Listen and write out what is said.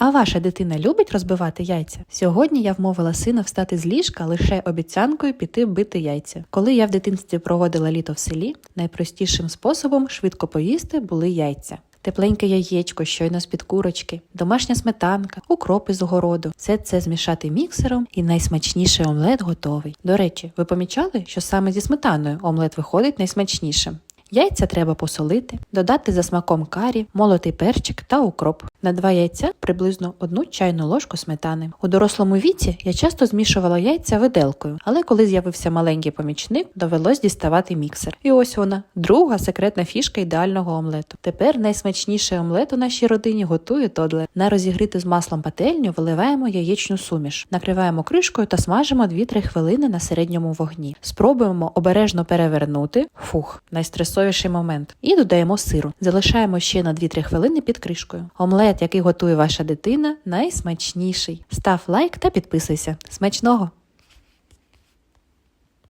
А ваша дитина любить розбивати яйця? Сьогодні я вмовила сина встати з ліжка лише обіцянкою піти бити яйця. Коли я в дитинстві проводила літо в селі, найпростішим способом швидко поїсти були яйця. Тепленьке яєчко, щойно з-під курочки, домашня сметанка, укроп із огороду. Все це змішати міксером і найсмачніший омлет готовий. До речі, ви помічали, що саме зі сметаною омлет виходить найсмачнішим? Яйця треба посолити, додати за смаком карі, молотий перчик та укроп. На два яйця приблизно одну чайну ложку сметани. У дорослому віці я часто змішувала яйця виделкою, але коли з'явився маленький помічник, довелось діставати міксер. І ось вона, друга секретна фішка ідеального омлету. Тепер найсмачніший омлет у нашій родині готує Тодлер. На розігріти з маслом пательню виливаємо яєчну суміш, накриваємо кришкою та смажимо 2-3 хвилини на середньому вогні. Спробуємо обережно перевернути. Фух, найстресовіший момент. І додаємо сиру. Залишаємо ще на 2-3 хвилини під кришкою. Омлет, який готує ваша дитина, найсмачніший. Став лайк та підписуйся. Смачного!